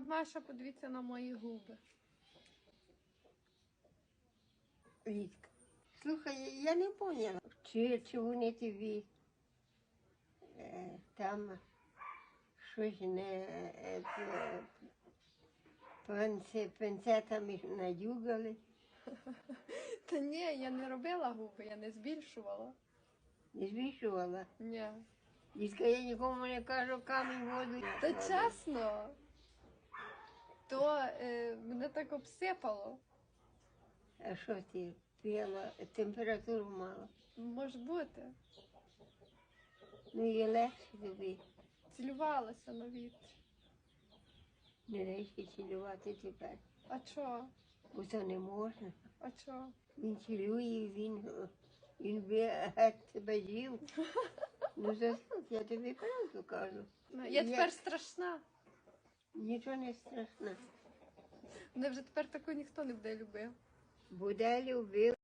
Маша, подивіться на мої губи. Вітка. Слухай, я не поняла, чи, чи вони тобі е, там щось не е, п- пенце, пенцетами надюгали, Та ні, я не робила губи, я не збільшувала. не збільшувала. Ні. Дітка, я нікому не кажу камінь воду. Та чесно. То е, мене так обсипало. А що ти пила, температуру мала? Може бути. Ну і легше тобі. Цілювалася на вітрі. Не дай цілювати тепер. А чо? Бо то не можна. А чо? Він цілює, він, він би геть тебе жив. Ну, за я тобі правду кажу. Я Я- тепер страшна. Нічого не страшно. Мене вже тепер таку ніхто не буде любив. Буде любив.